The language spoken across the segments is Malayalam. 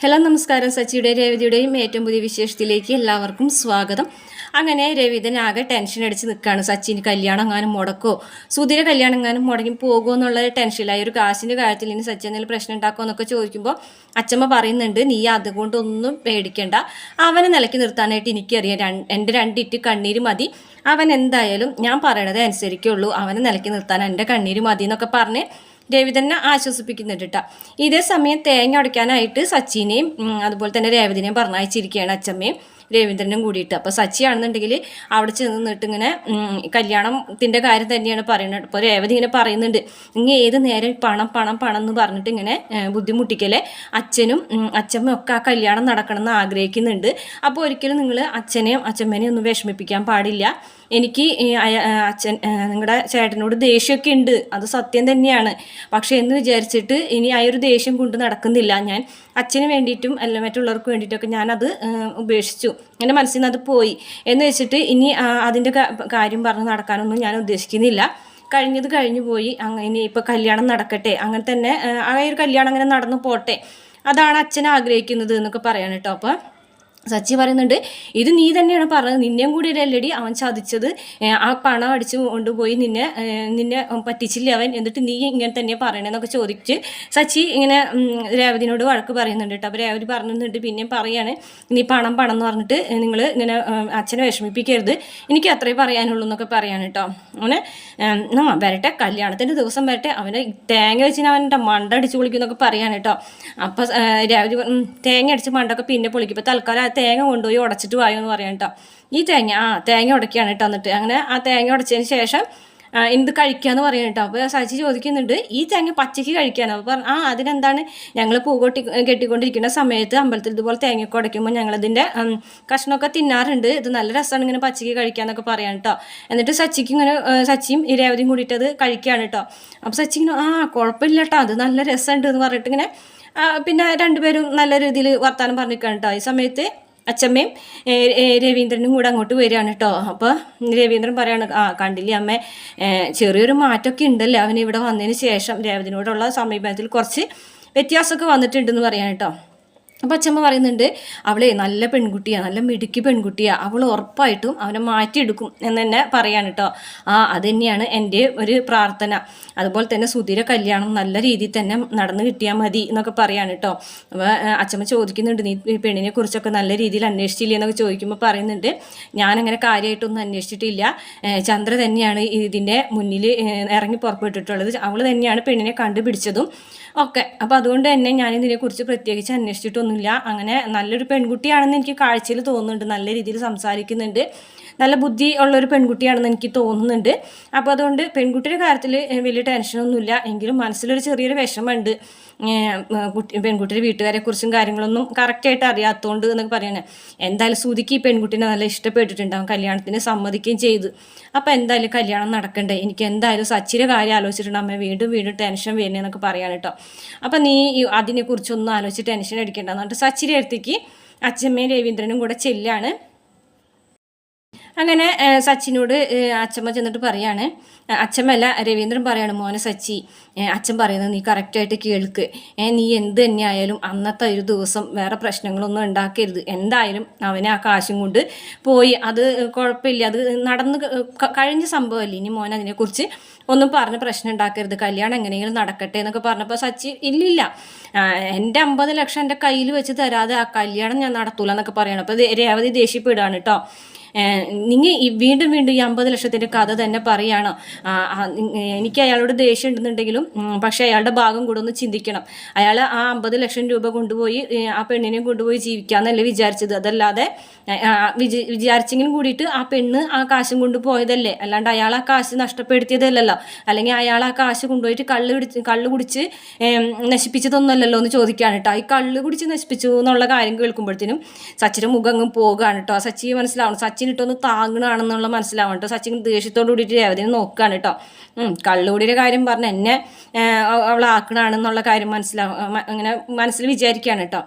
ഹലോ നമസ്കാരം. സച്ചിയുടെ രവിതയുടെയും ഏറ്റവും പുതിയ വിശേഷത്തിലേക്ക് എല്ലാവർക്കും സ്വാഗതം. അങ്ങനെ രവിതൻ ആകെ ടെൻഷൻ അടിച്ച് നിൽക്കുകയാണ് സച്ചിന് കല്യാണം എങ്ങാനും മുടക്കോ? സുധീര കല്യാണം എങ്ങാനും മുടങ്ങി പോകുമോ എന്നുള്ള ടെൻഷനിലായി ഒരു കാശിന്റെ കാര്യത്തിൽ ഇനി സച്ചി എന്തെങ്കിലും പ്രശ്നം ഉണ്ടാക്കുമോ എന്നൊക്കെ ചോദിക്കുമ്പോൾ അച്ഛമ്മ പറയുന്നുണ്ട് നീ അതുകൊണ്ടൊന്നും പേടിക്കേണ്ട. അവനെ നിലയ്ക്ക് നിർത്താനായിട്ട് എനിക്കറിയാം. എന്റെ രണ്ടിറ്റ് കണ്ണീര് മതി. അവൻ എന്തായാലും ഞാൻ പറയണത് അനുസരിക്കുള്ളൂ അവനെ നിലയ്ക്ക് നിർത്താൻ എന്റെ കണ്ണീര് മതി എന്നൊക്കെ പറഞ്ഞ് രവി തന്നെ ആശ്വസിപ്പിക്കുന്നുണ്ട് കേട്ടോ ഇതേ സമയം തേങ്ങ ഉടയ്ക്കാനായിട്ട് സച്ചിനെയും അതുപോലെ തന്നെ രേവതിനെയും പറഞ്ഞയച്ചിരിക്കുകയാണ് അച്ഛമ്മയും രവീന്ദ്രനും കൂടിയിട്ട്. അപ്പോൾ സച്ചിയാണെന്നുണ്ടെങ്കിൽ അവിടെ ചെന്ന് നിന്നിട്ട് ഇങ്ങനെ കല്യാണത്തിന്റെ കാര്യം തന്നെയാണ് പറയുന്നത്. അപ്പോൾ രേവതി ഇങ്ങനെ പറയുന്നുണ്ട്. ഇനി ഏത് നേരം പണം പണം പണം എന്ന് പറഞ്ഞിട്ട് ഇങ്ങനെ ബുദ്ധിമുട്ടിക്കലേ അച്ഛനും അച്ഛമ്മയും ഒക്കെ ആ കല്യാണം നടക്കണം എന്ന് ആഗ്രഹിക്കുന്നുണ്ട്. അപ്പോൾ ഒരിക്കലും നിങ്ങൾ അച്ഛനെയും അച്ഛമ്മേനെയും ഒന്നും വിഷമിപ്പിക്കാൻ പാടില്ല. എനിക്ക് അച്ഛൻ നിങ്ങളുടെ ചേട്ടനോട് ദേഷ്യമൊക്കെ ഉണ്ട് അത് സത്യം തന്നെയാണ്. പക്ഷേ എന്ന് വിചാരിച്ചിട്ട് ഇനി ആ ഒരു ദേഷ്യം കൊണ്ട് നടക്കുന്നില്ല. ഞാൻ അച്ഛന് വേണ്ടിയിട്ടും അല്ല മറ്റുള്ളവർക്ക് വേണ്ടിയിട്ടൊക്കെ ഞാനത് ഉപേക്ഷിച്ചു. എന്റെ മനസ്സിൽ നിന്ന് അത് പോയി. എന്ന് വെച്ചിട്ട് ഇനി അതിന്റെ കാര്യം പറഞ്ഞ് നടക്കാനൊന്നും ഞാൻ ഉദ്ദേശിക്കുന്നില്ല. കഴിഞ്ഞത് കഴിഞ്ഞു പോയി. അങ്ങനെ ഇനി ഇപ്പോൾ കല്യാണം നടക്കട്ടെ. അങ്ങനെ തന്നെ ആ, ഒരു കല്യാണം അങ്ങനെ നടന്നു പോട്ടെ. അതാണ് അച്ഛൻ ആഗ്രഹിക്കുന്നത് എന്നൊക്കെ പറയാൻ കേട്ടോ അപ്പോൾ സച്ചി പറയുന്നുണ്ട് ഇത് നീ തന്നെയാണ് പറഞ്ഞത്. നിന്നെയും കൂടി അല്ലടി അവൻ ചതിച്ചത്. ആ പണം അടിച്ചു കൊണ്ടുപോയി നിന്നെ നിന്നെ പറ്റിച്ചില്ല അവൻ? എന്നിട്ട് നീ ഇങ്ങനെ തന്നെ പറയണെന്നൊക്കെ ചോദിച്ച് സച്ചി ഇങ്ങനെ രേവതിനോട് വഴക്ക് പറയുന്നുണ്ട് കേട്ടോ. അപ്പോൾ രേവതി പറഞ്ഞിട്ടുണ്ട് പിന്നെയും പറയാണ് നീ പണം പണം എന്ന് പറഞ്ഞിട്ട് നിങ്ങൾ ഇങ്ങനെ അച്ഛനെ വിഷമിപ്പിക്കരുത്. എനിക്ക് അത്രേ പറയാനുള്ളൂ എന്നൊക്കെ പറയാണ് കേട്ടോ. അങ്ങനെ നമ്മ വരട്ടെ. കല്യാണത്തിന്റെ ദിവസം വരട്ടെ. അവനെ തേങ്ങ വെച്ചിന് അവന്റെ മണ്ട അടിച്ച് പൊളിക്കുന്നൊക്കെ പറയാണ് കേട്ടോ. അപ്പോൾ രേവതി തേങ്ങ അടിച്ച് മണ്ടൊക്കെ പിന്നെ പൊളിക്കും. ഇപ്പോൾ തൽക്കാലം തേങ്ങ കൊണ്ടുപോയി ഉടച്ചിട്ട് വായോ എന്ന് പറയാം കേട്ടോ. ഈ തേങ്ങ ആ തേങ്ങ ഉടക്കുകയാണ് കേട്ടോ എന്നിട്ട്. അങ്ങനെ ആ തേങ്ങ ഉടച്ചതിന് ശേഷം എന്ത് കഴിക്കാന്ന് പറയാം കേട്ടോ. അപ്പോൾ സച്ചി ചോദിക്കുന്നുണ്ട് ഈ തേങ്ങ പച്ചയ്ക്ക് കഴിക്കാനോ? അപ്പോൾ പറഞ്ഞു ആ അതിനെന്താണ്? ഞങ്ങൾ പൂ കൊട്ടി കെട്ടിക്കൊണ്ടിരിക്കുന്ന സമയത്ത് അമ്പലത്തിൽ ഇതുപോലെ തേങ്ങയൊക്കെ ഉടയ്ക്കുമ്പോൾ ഞങ്ങളതിന്റെ കഷ്ണമൊക്കെ തിന്നാറുണ്ട്. ഇത് നല്ല രസമാണ് ഇങ്ങനെ പച്ചയ്ക്ക് കഴിക്കാന്നൊക്കെ പറയാം കേട്ടോ. എന്നിട്ട് സച്ചിക്ക് ഇങ്ങനെ സച്ചിയും രേവതിയും കൂടിയിട്ട് അത് കഴിക്കുകയാണ് കേട്ടോ. അപ്പോൾ സച്ചി ഇങ്ങനെ ആ കുഴപ്പമില്ല കേട്ടോ. അത് നല്ല രസമുണ്ട് എന്ന് പറഞ്ഞിട്ട് ഇങ്ങനെ പിന്നെ രണ്ടുപേരും നല്ല രീതിയിൽ വർത്തമാനം പറഞ്ഞിരിക്കുകയാണ് കേട്ടോ. ഈ സമയത്ത് ഏ, രവീന്ദ്രനും കൂടെ അങ്ങോട്ട് വരികയാണ് കേട്ടോ അപ്പോൾ രവീന്ദ്രൻ പറയാണ് ആ കണ്ടില്ലേ അമ്മേ ചെറിയൊരു മാറ്റമൊക്കെ ഉണ്ടല്ലോ അവൻ ഇവിടെ വന്നതിന് ശേഷം രേവതിനോടുള്ള സമീപനത്തിൽ കുറച്ച് വ്യത്യാസമൊക്കെ വന്നിട്ടുണ്ടെന്ന് പറയാൻ കേട്ടോ അപ്പോൾ അച്ഛമ്മ പറയുന്നുണ്ട് അവളെ നല്ല പെൺകുട്ടിയാണ് നല്ല മിടുക്കി പെൺകുട്ടിയാണ് അവൾ ഉറപ്പായിട്ടും അവനെ മാറ്റിയെടുക്കും എന്ന് തന്നെ പറയാണ് കേട്ടോ ആ അത് തന്നെയാണ് എന്റെ ഒരു പ്രാർത്ഥന. അതുപോലെ തന്നെ സുധീര കല്യാണം നല്ല രീതിയിൽ തന്നെ നടന്നു കിട്ടിയാൽ മതി എന്നൊക്കെ പറയാണ് കേട്ടോ അപ്പോൾ അച്ഛമ്മ ചോദിക്കുന്നുണ്ട് നീ പെണ്ണിനെ കുറിച്ചൊക്കെ നല്ല രീതിയിൽ അന്വേഷിച്ചില്ലേ? എന്നൊക്കെ ചോദിക്കുമ്പോൾ പറയുന്നുണ്ട് ഞാനങ്ങനെ കാര്യമായിട്ടൊന്നും അന്വേഷിച്ചിട്ടില്ല. ചന്ദ്ര തന്നെയാണ് ഇതിന്റെ മുന്നിൽ ഇറങ്ങി പുറപ്പെട്ടിട്ടുള്ളത്. അവൾ തന്നെയാണ് പെണ്ണിനെ കണ്ടുപിടിച്ചതും. ഒക്കെ അപ്പോൾ അതുകൊണ്ട് തന്നെ ഞാൻ ഇതിനെക്കുറിച്ച് പ്രത്യേകിച്ച് അന്വേഷിച്ചിട്ടൊന്നുമില്ല. അങ്ങനെ നല്ലൊരു പെൺകുട്ടിയാണെന്ന് എനിക്ക് കാഴ്ചയിൽ തോന്നുന്നുണ്ട് നല്ല രീതിയിൽ സംസാരിക്കുന്നുണ്ട്. നല്ല ബുദ്ധി ഉള്ളൊരു പെൺകുട്ടിയാണെന്ന് എനിക്ക് തോന്നുന്നുണ്ട്. അപ്പോൾ അതുകൊണ്ട് പെൺകുട്ടിയുടെ കാര്യത്തിൽ വലിയ ടെൻഷനൊന്നുമില്ല എങ്കിലും മനസ്സിലൊരു ചെറിയൊരു വിഷമമുണ്ട്. കുട്ടി പെൺകുട്ടിയുടെ വീട്ടുകാരെ കുറിച്ചും കാര്യങ്ങളൊന്നും കറക്റ്റായിട്ട് അറിയാത്തതുകൊണ്ട് എന്നൊക്കെ പറയണേ. എന്തായാലും സുതിക്ക് ഈ പെൺകുട്ടീനെ നല്ല ഇഷ്ടപ്പെട്ടിട്ടുണ്ടാവും. കല്യാണത്തിന് സമ്മതിക്കുകയും ചെയ്തു. അപ്പോൾ എന്തായാലും കല്യാണം നടക്കണ്ടേ? എനിക്ക് എന്തായാലും സച്ചിര കാര്യം ആലോചിച്ചിട്ടുണ്ട്. അമ്മ വീണ്ടും വീണ്ടും ടെൻഷൻ വരുന്നേ എന്നൊക്കെ പറയാൻ കേട്ടോ അപ്പം നീ അതിനെക്കുറിച്ചൊന്നും ആലോചിച്ച് ടെൻഷൻ അടിക്കേണ്ട. എന്നിട്ട് സച്ചിയുടെ അടുത്തേക്ക് അച്ഛമ്മയും രവീന്ദ്രനും കൂടെ ചെല്ലാണ്. അങ്ങനെ സച്ചിനോട് അച്ഛമ്മ ചെന്നിട്ട് പറയാണ്. അച്ഛമ്മല്ല രവീന്ദ്രൻ പറയാണ് മോനെ സച്ചി അച്ഛൻ പറയുന്നത് നീ കറക്റ്റായിട്ട് കേൾക്ക്. നീ എന്ത് തന്നെ ആയാലും അന്നത്തെ ഒരു ദിവസം വേറെ പ്രശ്നങ്ങളൊന്നും ഉണ്ടാക്കരുത്. എന്തായാലും അവനെ ആ കാശും കൊണ്ട് പോയി. അത് കുഴപ്പമില്ല. അത് നടന്ന് കഴിഞ്ഞ സംഭവമല്ലേ? ഇനി മോൻ അതിനെക്കുറിച്ച് ഒന്നും പറഞ്ഞ് പ്രശ്നം ഉണ്ടാക്കരുത്. കല്യാണം എങ്ങനെയെങ്കിലും നടക്കട്ടെ എന്നൊക്കെ പറഞ്ഞപ്പോൾ സച്ചി ഇല്ലില്ല. എന്റെ അമ്പത് ലക്ഷം എന്റെ കയ്യിൽ വെച്ച് തരാതെ ആ കല്യാണം ഞാൻ നടത്തൂല എന്നൊക്കെ പറയണം. അപ്പോൾ രേവതി ദേഷ്യപ്പെടുകയാണ് കേട്ടോ. നിങ്ങൾ വീണ്ടും വീണ്ടും ഈ അമ്പത് ലക്ഷത്തിന്റെ കഥ തന്നെ പറയുകയാണോ എനിക്ക് അയാളോട് ദേഷ്യം ഉണ്ടെന്നുണ്ടെങ്കിലും പക്ഷെ അയാളുടെ ഭാഗം കൂടെ ഒന്ന് ചിന്തിക്കണം. അയാൾ ആ അമ്പത് ലക്ഷം രൂപ കൊണ്ടുപോയി ആ പെണ്ണിനെയും കൊണ്ടുപോയി ജീവിക്കാമെന്നല്ലേ വിചാരിച്ചത്. അതല്ലാതെ വിചാ വിചാരിച്ചെങ്കിലും കൂടിയിട്ട് ആ പെണ്ണ് ആ കാശും കൊണ്ട് പോയതല്ലേ? അല്ലാണ്ട് അയാൾ ആ കാശ് നഷ്ടപ്പെടുത്തിയതല്ലല്ലോ? അല്ലെങ്കിൽ അയാൾ ആ കാശ് കൊണ്ടുപോയിട്ട് കള്ള് പിടിച്ച് കള്ള് കുടിച്ച് നശിപ്പിച്ചതൊന്നുമല്ലല്ലോ എന്ന് ചോദിക്കുകയാണ് കേട്ടോ. ഈ കള്ള് കുടിച്ച് നശിപ്പിച്ചു എന്നുള്ള കാര്യം കേൾക്കുമ്പോഴത്തേനും സച്ചിന്റെ മുഖം അങ്ങ് പോകുകയാണ് കേട്ടോ. സച്ചി മനസ്സിലാവണം. സച്ചിൻ ഇട്ടൊന്ന് താങ്ങണാണെന്നുള്ള മനസ്സിലാവണം കേട്ടോ. സച്ചിൻ ദേഷ്യത്തോട് കൂടിയിട്ട് രേവതിനെ നോക്കുകയാണ് കേട്ടോ. കള്ളുകൂടിയുടെ കാര്യം പറഞ്ഞ് എന്നെ അവളാക്കണാണെന്നുള്ള കാര്യം മനസ്സിലാവും അങ്ങനെ മനസ്സിൽ വിചാരിക്കുകയാണ് കേട്ടോ.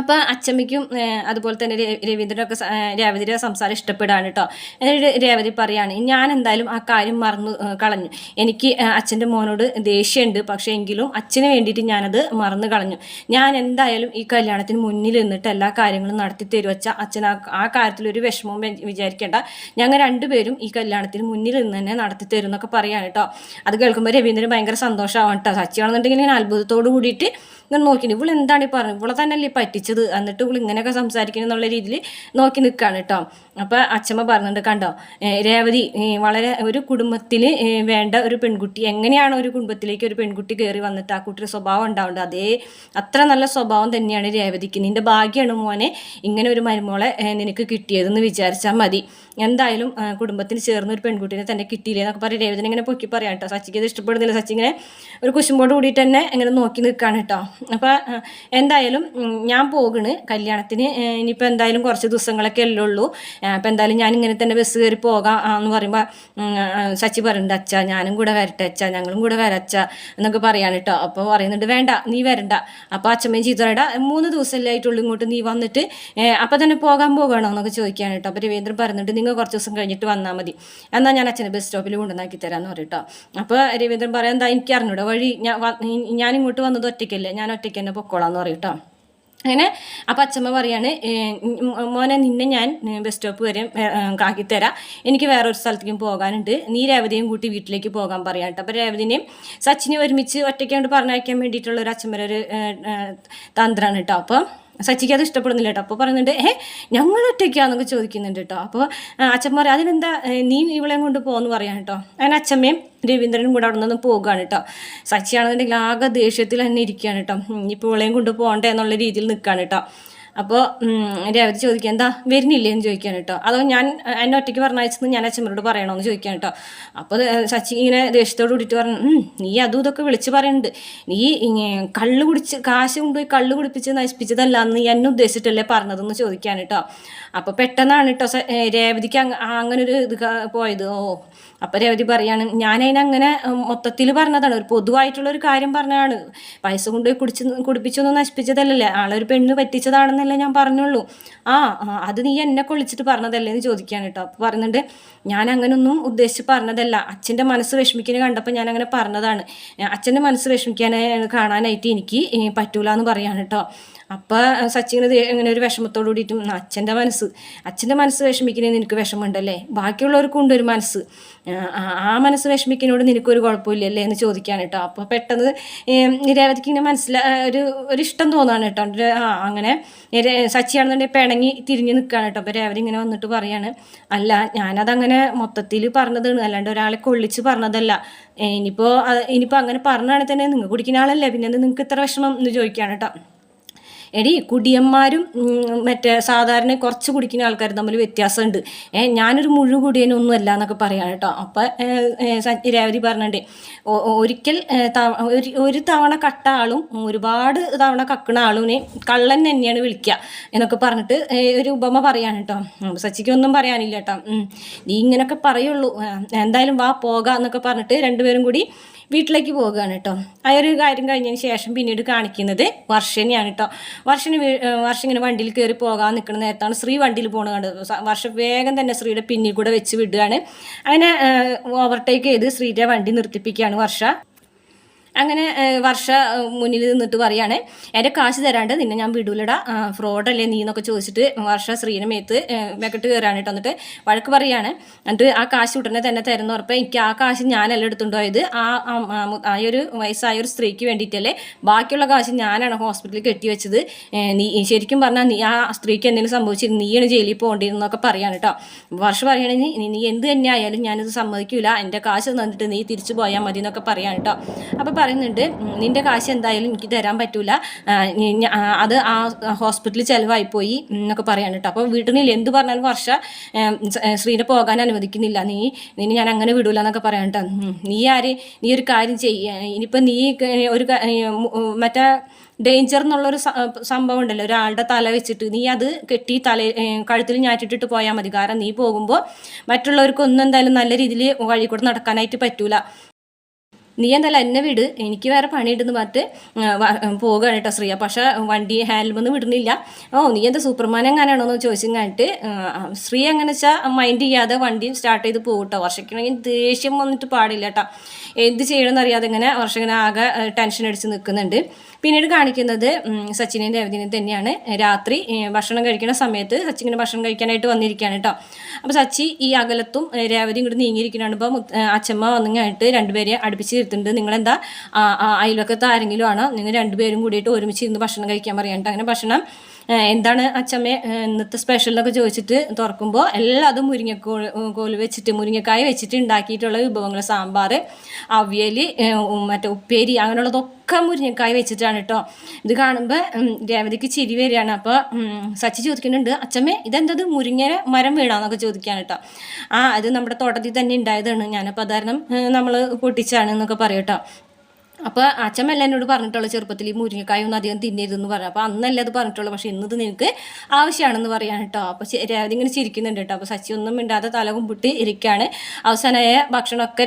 അപ്പോൾ അച്ചമ്മയ്ക്കും അതുപോലെ തന്നെ രവീന്ദ്രനൊക്കെ രേവതിയുടെ സംസാരം ഇഷ്ടപ്പെടാണ് കേട്ടോ. എന്നിട്ട് രേവതി പറയാണ് ഞാൻ എന്തായാലും ആ കാര്യം മറന്നു കളഞ്ഞു. എനിക്ക് അച്ഛന്റെ മോനോട് ദേഷ്യമുണ്ട്. പക്ഷേ എങ്കിലും അച്ഛന് വേണ്ടിയിട്ട് ഞാനത് മറന്നു കളഞ്ഞു. ഞാൻ എന്തായാലും ഈ കല്യാണത്തിന് മുന്നിൽ നിന്നിട്ട് എല്ലാ കാര്യങ്ങളും നടത്തി തരുവച്ച അച്ഛൻ ആ ഒരു വിഷമവും വിചാരിക്കേണ്ട. ഞങ്ങൾ രണ്ടുപേരും ഈ കല്യാണത്തിന് മുന്നിൽ നിന്ന് തന്നെ നടത്തി തരും എന്നൊക്കെ പറയാണ് കേട്ടോ. അത് കേൾക്കുമ്പോൾ രവീന്ദ്രൻ ഭയങ്കര സന്തോഷമാവും കേട്ടോ. സച്ചിയാണെന്നുണ്ടെങ്കിൽ ഞാൻ അത്ഭുതത്തോടു കൂടിയിട്ട് ഇങ്ങനെ നോക്കി ഇവൾ എന്താണ് ഈ പറഞ്ഞത്? ഇവളെ തന്നെയല്ലേ പറ്റിച്ചത്? എന്നിട്ട് ഇവൾ ഇങ്ങനെയൊക്കെ സംസാരിക്കണം എന്നുള്ള രീതിയിൽ നോക്കി നിൽക്കുകയാണ് കേട്ടോ. അപ്പോൾ അച്ഛമ്മ പറഞ്ഞിട്ട് കണ്ടോ? രേവതി വളരെ ഒരു കുടുംബത്തിൽ വേണ്ട ഒരു പെൺകുട്ടി എങ്ങനെയാണ് ഒരു കുടുംബത്തിലേക്ക് ഒരു പെൺകുട്ടി കയറി വന്നിട്ട് ആ കുട്ടിയുടെ സ്വഭാവം ഉണ്ടാവേണ്ടത്? അതേ അത്ര നല്ല സ്വഭാവം തന്നെയാണ് രേവതിക്ക്. നിന്റെ ഭാഗ്യമാണ് മോനെ ഇങ്ങനെ ഒരു മരുമോളെ നിനക്ക് കിട്ടിയതെന്ന് വിചാരിച്ചാൽ മതി. എന്തായാലും കുടുംബത്തിന് ചേർന്ന ഒരു പെൺകുട്ടിനെ തന്നെ കിട്ടിയില്ലേ എന്നൊക്കെ പറയും രേവതിനെ ഇങ്ങനെ പൊക്കി പറയാം കേട്ടോ സച്ചിക്ക് ഇത് ഇഷ്ടപ്പെടുന്നില്ല. സച്ചി ഇങ്ങനെ ഒരു കുശുമ്പോട് കൂടിയിട്ട് തന്നെ ഇങ്ങനെ നോക്കി നിൽക്കുകയാണ് കേട്ടോ അപ്പോൾ എന്തായാലും ഞാൻ പോകണ് കല്യാണത്തിന്. ഇനിയിപ്പോൾ എന്തായാലും കുറച്ച് ദിവസങ്ങളൊക്കെ അല്ലേ ഉള്ളൂ. അപ്പോൾ എന്തായാലും ഞാൻ ഇങ്ങനെ തന്നെ ബസ് കയറി പോകാം എന്ന് പറയുമ്പോൾ സച്ചി പറയുന്നുണ്ട് അച്ഛ ഞാനും കൂടെ വരട്ടെ അച്ഛ ഞങ്ങളും കൂടെ വരച്ച എന്നൊക്കെ പറയാണ് കേട്ടോ അപ്പോൾ പറയുന്നുണ്ട് വേണ്ട നീ വരണ്ട. അപ്പോൾ അച്ഛമ്മയും ചീത്തറയുടെ മൂന്ന് ദിവസമല്ലേ ആയിട്ടുള്ളൂ ഇങ്ങോട്ട് നീ വന്നിട്ട്. അപ്പോൾ തന്നെ പോകാൻ പോകണോ? എന്നൊക്കെ ചോദിക്കുകയാണ് കേട്ടോ അപ്പോൾ രവീന്ദ്രൻ പറയുന്നുണ്ട് നിങ്ങൾ കുറച്ച് ദിവസം കഴിഞ്ഞിട്ട് വന്നാൽ മതി. എന്നാൽ ഞാൻ അച്ഛനെ ബസ് സ്റ്റോപ്പിൽ കൊണ്ടുവന്നാക്കി തരാമെന്ന് പറയും കേട്ടോ അപ്പോൾ രവീന്ദ്രൻ പറയാം എന്താ എനിക്ക് അറിഞ്ഞൂടെ വഴി ഞാൻ ഞാൻ ഇങ്ങോട്ട് വന്നത് ഒറ്റയ്ക്കല്ലേ ഞാൻ ഒറ്റയ്ക്ക് തന്നെ പൊക്കോളാം എന്ന് പറയും കേട്ടോ അങ്ങനെ അപ്പം അച്ഛമ്മ പറയാണ് "ഏ, ഉം, മോനെ നിന്നെ ഞാൻ ബസ് സ്റ്റോപ്പ് വരെ കാക്കിത്തരാം എനിക്ക് വേറൊരു സ്ഥലത്തേക്കും പോകാനുണ്ട്. നീ രേവതിയും കൂട്ടി വീട്ടിലേക്ക് പോകാൻ പറയാം കേട്ടോ അപ്പോൾ രേവതിനെയും സച്ചിനെയും ഒരുമിച്ച് ഒറ്റയ്ക്കൊണ്ട് പറഞ്ഞയക്കാൻ വേണ്ടിയിട്ടുള്ള ഒരു ഏ, തന്ത്രമാണ് കേട്ടോ അപ്പം സച്ചിക്ക് അത് ഇഷ്ടപ്പെടുന്നില്ല കേട്ടോ. അപ്പോൾ പറയുന്നുണ്ട് ഏഹ് ഞങ്ങൾ ഒറ്റയ്ക്കാന്നൊക്കെ ചോദിക്കുന്നുണ്ട് കേട്ടോ. അപ്പോൾ പറയും അതിനെന്താ നീ ഇവളെയും കൊണ്ട് പോകുമെന്ന് പറയാം കേട്ടോ. അങ്ങനെ അച്ഛമ്മയും രവീന്ദ്രനും കൂടെ അവിടെ നിന്ന് പോകുകയാണ് കേട്ടോ. സച്ചിയാണെന്നുണ്ടെങ്കിൽ ആകെ ദേഷ്യത്തിൽ തന്നെ ഇരിക്കുകയാണ് കേട്ടോ. ഇപ്പോൾ ഇവളെയും കൊണ്ട് പോകണ്ടേ എന്നുള്ള രീതിയിൽ നിൽക്കുകയാണ് കേട്ടോ. അപ്പോൾ രേവതി ചോദിക്കുക എന്താ വരുന്നില്ലേ? എന്ന് ചോദിക്കാൻ കേട്ടോ. അതോ ഞാൻ എന്നെ ഒറ്റയ്ക്ക് പറഞ്ഞയച്ചെന്ന് ഞാൻ അച്ഛമ്മരോട് പറയണമെന്ന് ചോദിക്കാൻ കേട്ടോ. അപ്പോൾ സച്ചി ഇങ്ങനെ ദേഷ്യത്തോട് കൂടിയിട്ട് പറഞ്ഞു നീ അതും ഇതൊക്കെ വിളിച്ച് പറയുന്നുണ്ട് നീ കള്ള് കുടിച്ച് കാശ് കൊണ്ടുപോയി കള്ള് കുടിപ്പിച്ച് നശിപ്പിച്ചതല്ല എന്ന് എന്നെ ഉദ്ദേശിച്ചിട്ടല്ലേ പറഞ്ഞതെന്ന് ചോദിക്കാൻ കേട്ടോ. അപ്പോൾ പെട്ടെന്നാണ് കേട്ടോ രേവതിക്ക് അങ്ങനെ ഒരു ഇത് പോയത്. ഓ അപ്പോൾ രേവതി പറയാണ് ഞാൻ അതിനങ്ങനെ മൊത്തത്തിൽ പറഞ്ഞതാണ്. ഒരു പൊതുവായിട്ടുള്ള ഒരു കാര്യം പറഞ്ഞതാണ്. പൈസ കൊണ്ടുപോയി കുടിച്ച് കുടിപ്പിച്ചൊന്നും നശിപ്പിച്ചതല്ലല്ലേ? ആളൊരു പെണ്ണ് പറ്റിച്ചതാണെന്നല്ലേ ഞാൻ പറഞ്ഞുള്ളൂ. ആ അത് നീ എന്നെ കൊള്ളിച്ചിട്ട് പറഞ്ഞതല്ലേ എന്ന് ചോദിക്കുകയാണ് കേട്ടോ. അപ്പോൾ പറയുന്നുണ്ട് ഞാൻ അങ്ങനൊന്നും ഉദ്ദേശിച്ച് പറഞ്ഞതല്ല. അച്ഛന്റെ മനസ്സ് വിഷമിക്കുന്നത് കണ്ടപ്പോൾ ഞാൻ അങ്ങനെ പറഞ്ഞതാണ്. അച്ഛന്റെ മനസ്സ് വിഷമിക്കാനായി കാണാനായിട്ട് എനിക്ക് പറ്റൂല എന്ന് പറയാണ് കേട്ടോ. അപ്പോൾ സച്ചിൻ ഇങ്ങനെ ഒരു വിഷമത്തോട് കൂടിയിട്ടും അച്ഛന്റെ മനസ്സ്. അച്ഛന്റെ മനസ്സ് വിഷമിക്കുന്നതിന് നിനക്ക് വിഷമമുണ്ടല്ലേ? ബാക്കിയുള്ളവർക്കും ഉണ്ട് ഒരു മനസ്സ്. ആ, മനസ്സ് വിഷമിക്കുന്നതിനോട് നിനക്കൊരു കുഴപ്പമില്ലല്ലേ എന്ന് ചോദിക്കുകയാണ് കേട്ടോ. അപ്പോൾ പെട്ടെന്ന് നിരവധിക്ക് ഇങ്ങനെ മനസ്സിലാ ഒരു ഒരു ഇഷ്ടം തോന്നുകയാണ് കേട്ടോ. ആ അങ്ങനെ സച്ചിയാണെന്നുണ്ടെങ്കിൽ പിണങ്ങി തിരിഞ്ഞ് നിൽക്കുകയാണ് കേട്ടോ. അപ്പോൾ രേവതി ഇങ്ങനെ വന്നിട്ട് പറയാണ് അല്ല ഞാനതങ്ങനെ മൊത്തത്തിൽ പറഞ്ഞതാണ്. അല്ലാണ്ട് ഒരാളെ കൊള്ളിച്ച് പറഞ്ഞതല്ല. ഇനിയിപ്പോൾ ഇനിയിപ്പോൾ അങ്ങനെ പറഞ്ഞാണെങ്കിൽ തന്നെ നിങ്ങൾ കുടിക്കുന്ന ആളല്ലേ? പിന്നെ നിങ്ങൾക്ക് ഇത്ര വിഷമം? എന്ന് ചോദിക്കുകയാണ് കേട്ടോ. എടി കുടിയന്മാരും മറ്റേ സാധാരണ കുറച്ച് കുടിക്കുന്ന ആൾക്കാരും തമ്മിൽ വ്യത്യാസമുണ്ട്. ഏഹ് ഞാനൊരു മുഴു കുടിയനൊന്നും അല്ല എന്നൊക്കെ പറയാം കേട്ടോ. അപ്പം രേവതി പറഞ്ഞിട്ടുണ്ട് ഒരിക്കൽ ഒരു- തവണ കട്ട ആളും ഒരുപാട് തവണ കക്കണ ആളുനെ കള്ളൻ തന്നെയാണ് വിളിക്കുക എന്നൊക്കെ പറഞ്ഞിട്ട് ഒരു ഉപമ പറയാണ് കേട്ടോ. സച്ചിക്കൊന്നും പറയാനില്ല കേട്ടോ. നീ ഇങ്ങനൊക്കെ പറയുള്ളൂ. എന്തായാലും വാ പോകാം എന്നൊക്കെ പറഞ്ഞിട്ട് രണ്ടുപേരും കൂടി വീട്ടിലേക്ക് പോവുകയാണ് കേട്ടോ ആ ഒരു കാര്യം കഴിഞ്ഞതിന് ശേഷം പിന്നീട് കാണിക്കുന്നത് വർഷനെയാണ് കേട്ടോ വർഷന് വർഷം ഇങ്ങനെ വണ്ടിയിൽ കയറി പോകാൻ നിൽക്കുന്ന നേരത്താണ് ശ്രീ വണ്ടിയിൽ പോകുന്നത് വർഷം വേഗം തന്നെ ശ്രീയുടെ പിന്നിൽ കൂടെ വെച്ച് വിടുകയാണ്. അങ്ങനെ ഓവർടേക്ക് ചെയ്ത് ശ്രീയുടെ വണ്ടി നിർത്തിപ്പിക്കുകയാണ് വർഷ. അങ്ങനെ വർഷ മുന്നിൽ നിന്നിട്ട് പറയാണ് എന്റെ കാശ് തരാണ്ട് നിന്നെ ഞാൻ വിടൂലടാ ഫ്രോഡല്ലേ നീ എന്നൊക്കെ ചോദിച്ചിട്ട് വർഷ ശ്രീനെ മേത്ത് ഏഹ്, മെക്കിട്ട് കയറാണ് കേട്ടോ. എന്നിട്ട് വഴക്ക് പറയാണ് എന്നിട്ട് ആ കാശ് ഉടനെ തന്നെ തരുന്ന ഉറപ്പ് എനിക്ക് ആ കാശ് ഞാനല്ല എടുത്തുണ്ടായത് ആ ആ, ഒരു വയസ്സായ ഒരു സ്ത്രീക്ക് വേണ്ടിയിട്ടല്ലേ ബാക്കിയുള്ള കാശ് ഞാനാണ് ഹോസ്പിറ്റലിൽ കെട്ടിവെച്ചത് നീ ശരിക്കും പറഞ്ഞാൽ നീ ആ സ്ത്രീക്ക് എന്തെങ്കിലും സംഭവിച്ചിരുന്നു? നീയാണ് ജയിലിൽ പോകേണ്ടിയിരുന്നൊക്കെ പറയാണ് കേട്ടോ. വർഷ പറയുകയാണെങ്കിൽ നീ നീ എന്ത് തന്നെ ആയാലും ഞാനിത് സമ്മതിക്കില്ല എന്റെ കാശ് തന്നിട്ട് നീ തിരിച്ചു പോയാൽ മതി എന്നൊക്കെ പറയാണ് കേട്ടോ. അപ്പോൾ പറയുന്നുണ്ട് നിന്റെ കാശ് എന്തായാലും എനിക്ക് തരാൻ പറ്റൂല. അത് ആ ഹോസ്പിറ്റലിൽ ചിലവായി എന്നൊക്കെ പറയാണ് കേട്ടോ. അപ്പോൾ വീട്ടിൽ എന്ത് പറഞ്ഞാലും വർഷ ശ്രീനെ പോകാൻ അനുവദിക്കുന്നില്ല. നീ നിന്നെ ഞാൻ അങ്ങനെ വിടൂല എന്നൊക്കെ പറയാൻ കേട്ടോ. നീ ആര്? നീ ഒരു കാര്യം ചെയ്യ. ഇനിയിപ്പോൾ നീ ഒരു മറ്റേ ഡേഞ്ചർ എന്നുള്ളൊരു സംഭവം ഉണ്ടല്ലോ. ഒരാളുടെ തല വെച്ചിട്ട് നീ അത് കെട്ടി തല കഴുത്തിൽ ഞാറ്റിട്ടിട്ട് പോയാൽ മതി. കാരണം നീ പോകുമ്പോൾ മറ്റുള്ളവർക്കൊന്നും എന്തായാലും നല്ല രീതിയിൽ വഴി കൂടെ നടക്കാനായിട്ട് പറ്റൂല. നീ എന്തായാലും എന്നെ വിട്. എനിക്ക് വേറെ പണിയിട്ടെന്ന് പറഞ്ഞിട്ട് പോകുകയാണ് കേട്ടോ ശ്രീയ. പക്ഷേ വണ്ടി ഹാൻഡിലൊന്നും വിടുന്നില്ല. ഓ നീ എന്താ സൂപ്പർമാൻ എങ്ങനെയാണോ എന്ന് ചോദിച്ചും കഴിഞ്ഞിട്ട് ശ്രീ എങ്ങനെ വെച്ചാൽ മൈൻഡ് ചെയ്യാതെ വണ്ടി സ്റ്റാർട്ട് ചെയ്ത് പോകട്ടോ വർഷയ്ക്കാണെങ്കിൽ ദേഷ്യം വന്നിട്ട് പാടില്ല കേട്ടോ എന്ത് ചെയ്യണമെന്ന് അറിയാതെ ഇങ്ങനെ വർഷം ഇങ്ങനെ ആകെ ടെൻഷൻ അടിച്ച് നിൽക്കുന്നുണ്ട് പിന്നീട് കാണിക്കുന്നത് സച്ചിനെയും രവതിനെയും തന്നെയാണ്. രാത്രി ഭക്ഷണം കഴിക്കുന്ന സമയത്ത് സച്ചിൻ ഇങ്ങനെ ഭക്ഷണം കഴിക്കാനായിട്ട് വന്നിരിക്കുകയാണ് കേട്ടോ. അപ്പോൾ സച്ചി ഈ അകലത്തും രേവതി ഇങ്ങോട്ട് നീങ്ങിയിരിക്കുന്നതാണ് ഇപ്പോൾ അച്ഛമ്മ വന്നിങ്ങായിട്ട് രണ്ടുപേരെ അടുപ്പിച്ച് നിർത്തുന്നുണ്ട് നിങ്ങളെന്താ അയൽവക്കത്ത് ആരെങ്കിലും ആണോ? നിങ്ങൾ രണ്ടുപേരും കൂടിയിട്ട് ഒരുമിച്ച് ഇരുന്ന് ഭക്ഷണം കഴിക്കാൻ പറയാനിട്ട് അങ്ങനെ ഭക്ഷണം എന്താണ് അച്ഛമ്മ ഇന്നത്തെ സ്പെഷ്യൽ എന്നൊക്കെ ചോദിച്ചിട്ട് തുറക്കുമ്പോൾ എല്ലാതും മുരിങ്ങക്കോ കോൽ വെച്ചിട്ട് മുരിങ്ങക്കായ വെച്ചിട്ട് ഉണ്ടാക്കിയിട്ടുള്ള വിഭവങ്ങൾ. സാമ്പാർ അവിയൽ മറ്റേ ഉപ്പേരി അങ്ങനെയുള്ളതൊക്കെ മുരിങ്ങക്കായ വെച്ചിട്ടാണ് കേട്ടോ ഇത് കാണുമ്പോൾ രേവതിക്ക് ചിരി വരികയാണ്. അപ്പോൾ സച്ചി ചോദിക്കുന്നുണ്ട് അച്ഛമ്മേ ഇതെന്തത് മുരിങ്ങ മരം വീണാന്നൊക്കെ ചോദിക്കുകയാണ് കേട്ടോ ആ അത് നമ്മുടെ തോട്ടത്തിൽ തന്നെ ഉണ്ടായതാണ്. ഞാനപ്പോൾ അതാരണം നമ്മൾ പൊട്ടിച്ചാണ് എന്നൊക്കെ പറയും അപ്പോൾ അച്ഛമ്മല്ല എന്നോട് പറഞ്ഞിട്ടുള്ള ചെറുപ്പത്തിൽ ഈ മുരിങ്ങക്കായ ഒന്നും അധികം തിന്നരുതെന്ന് പറഞ്ഞു. അപ്പോൾ അന്നല്ല അത് പറഞ്ഞിട്ടുള്ളൂ. പക്ഷേ ഇന്നത് നിനക്ക് ആവശ്യമാണെന്ന് പറയാൻ കേട്ടോ. അപ്പോൾ രേവതി ഇങ്ങനെ ചിരിക്കുന്നുണ്ട് കേട്ടോ. അപ്പോൾ സച്ചി ഒന്നും മിണ്ടാതെ തല കുമ്പിട്ട് ഇരിക്കുകയാണ് അവസാനമായ ഭക്ഷണമൊക്കെ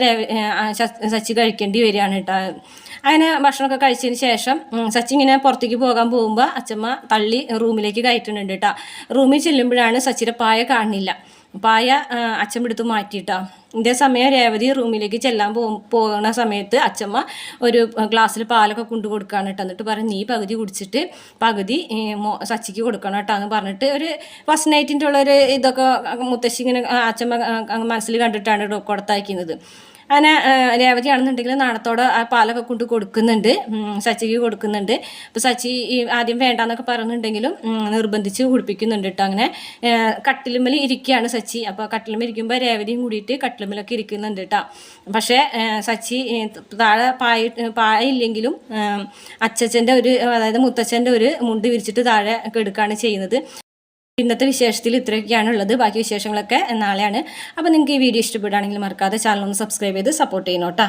സച്ചി കഴിക്കേണ്ടി വരികയാണ് കേട്ടോ. അങ്ങനെ ഭക്ഷണമൊക്കെ കഴിച്ചതിന് ശേഷം സച്ചി ഇങ്ങനെ പുറത്തേക്ക് പോകാൻ പോകുമ്പോൾ അച്ഛമ്മ തള്ളി റൂമിലേക്ക് കയറ്റുന്നുണ്ട് കേട്ടോ. റൂമിൽ ചെല്ലുമ്പോഴാണ് സച്ചിയുടെ പായ കാണില്ല പായ അച്ഛൻ എടുത്ത് മാറ്റിയിട്ടാ. ഇതേ സമയം രേവതി റൂമിലേക്ക് ചെല്ലാൻ പോ പോകുന്ന സമയത്ത് അച്ഛമ്മ ഒരു ഗ്ലാസ്സിൽ പാലൊക്കെ കൊണ്ടു കൊടുക്കുകയാണ് കേട്ടോ. എന്നിട്ട് പറഞ്ഞു നീ പകുതി കുടിച്ചിട്ട് പകുതി സച്ചിക്ക് കൊടുക്കണം കേട്ടോ. എന്ന് പറഞ്ഞിട്ട് ഒരു ഫസ്റ്റ് നൈറ്റിന്റെ ഉള്ളൊരു ഇതൊക്കെ മുത്തശ്ശി ഇങ്ങനെ അച്ഛമ്മ മനസ്സിൽ കണ്ടിട്ടാണ് കൊടുത്തയക്കുന്നത്. അങ്ങനെ രേവതിയാണെന്നുണ്ടെങ്കിൽ നാണത്തോട് ആ പാലൊക്കെ കൊണ്ട് കൊടുക്കുന്നുണ്ട്. സച്ചിക്ക് കൊടുക്കുന്നുണ്ട്. അപ്പോൾ സച്ചി ആദ്യം വേണ്ടാന്നൊക്കെ പറയുന്നുണ്ടെങ്കിലും നിർബന്ധിച്ച് കുടിപ്പിക്കുന്നുണ്ട് കേട്ടോ അങ്ങനെ. കട്ടിലുമ്മൽ ഇരിക്കുകയാണ് സച്ചി. അപ്പോൾ കട്ടിലുമ്മൽ ഇരിക്കുമ്പോൾ രേവതിയും കൂടിയിട്ട് കട്ടിലുമ്മലൊക്കെ ഇരിക്കുന്നുണ്ട് കേട്ടോ പക്ഷേ സച്ചി താഴെ പായ പായയില്ലെങ്കിലും അച്ചച്ചന്റെ ഒരു അതായത് മുത്തച്ഛന്റെ ഒരു മുണ്ട് വിരിച്ചിട്ട് താഴെ കെടുക്കുകയാണ് ചെയ്യുന്നത്. ഇന്നത്തെ വിശേഷത്തിൽ ഇത്രയൊക്കെയാണ് ഉള്ളത് ബാക്കി വിശേഷങ്ങളൊക്കെ നാളെയാണ്. അപ്പോൾ നിങ്ങൾക്ക് ഈ വീഡിയോ ഇഷ്ടപ്പെടുകയാണെങ്കിൽ മറക്കാതെ ചാനൽ ഒന്ന് സബ്സ്ക്രൈബ് ചെയ്ത് സപ്പോർട്ട് ചെയ്യണം കേട്ടോ.